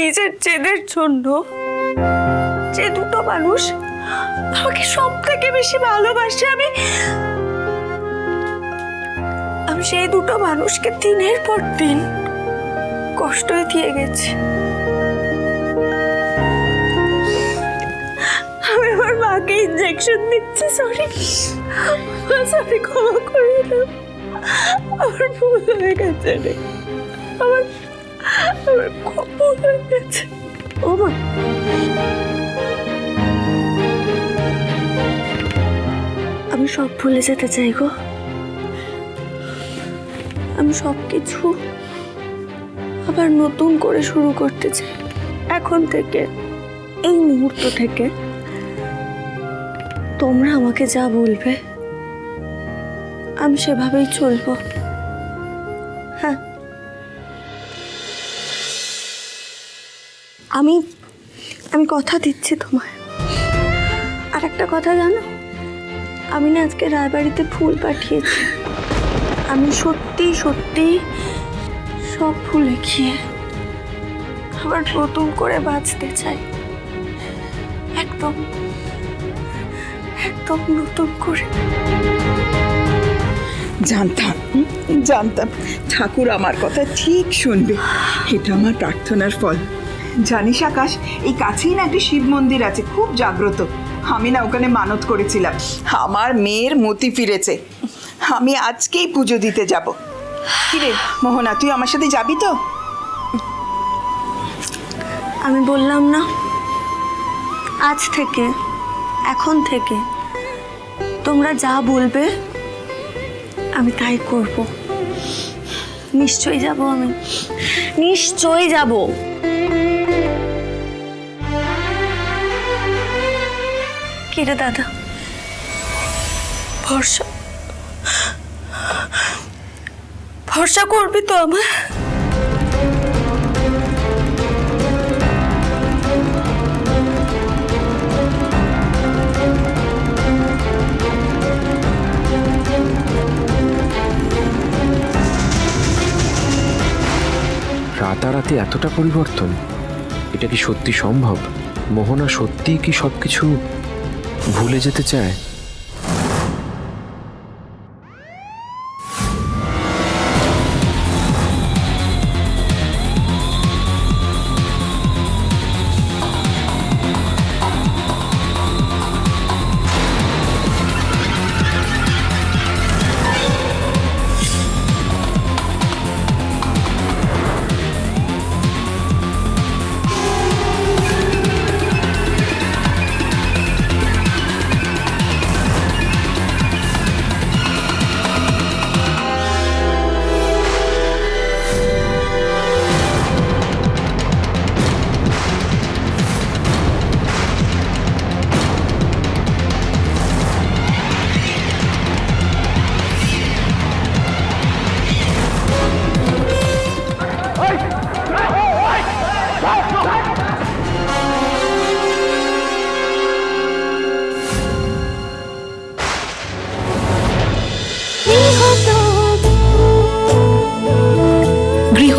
নিজের জেদের জন্য যে দুটো মানুষ আমাকে সব থেকে বেশি ভালোবাসে, আমি আমি সেই দুটো মানুষকে দিনের পর দিন কষ্ট দিয়ে গেছি। আমি আমার মাকে ইঞ্জেকশন দিচ্ছি সরি সরি ক্ষমা করে দাও আমার ভুল হয়ে গেছে রে। আমার খুব হয়ে ও মা। আমি সব ভুলে যেতে চাই গো। আমি সব কিছু আবার নতুন করে শুরু করতে চাই। এখন থেকে, এই মুহূর্ত থেকে, তোমরা আমাকে যা বলবে, আমি সেভাবেই চলবো। হ্যাঁ আমি আমি কথা দিচ্ছি তোমায়। আর একটা কথা জানো? আমি না আজকে রায়বাড়িতে ফুল পাঠিয়েছি। আমি সত্যি সত্যি সব ভুলে গিয়ে আবার নতুন করে বাঁচতে চাই। একদম একদম নতুন করে। জানতাম জানতাম। ঠাকুর আমার কথা ঠিক শুনবে। এটা আমার প্রার্থনার ফল। জানিস আকাশ, এই কাছেই না একটি শিব মন্দির আছে, খুব জাগ্রত। আমি না ওখানে মানত করেছিলাম। আমার মেয়ের মতি ফিরেছে। আমি আজকেই পুজো দিতে যাব। কিরে, মোহনা, তুই আমার সাথে যাবি তো? আমি বললাম না। আজ থেকে, এখন থেকে, তোমরা যা বলবে, আমি তাই করব। নিশ্চয়ই যাব আমি। নিশ্চয়ই যাব। কিরে দাদা। ভরসা। ভরসা করবি তো আমার রাতারাতি এতটা পরিবর্তন, এটা কি সত্যি সম্ভব? মোহনা সত্যিই কি সব কিছু ভুলে যেতে চায়?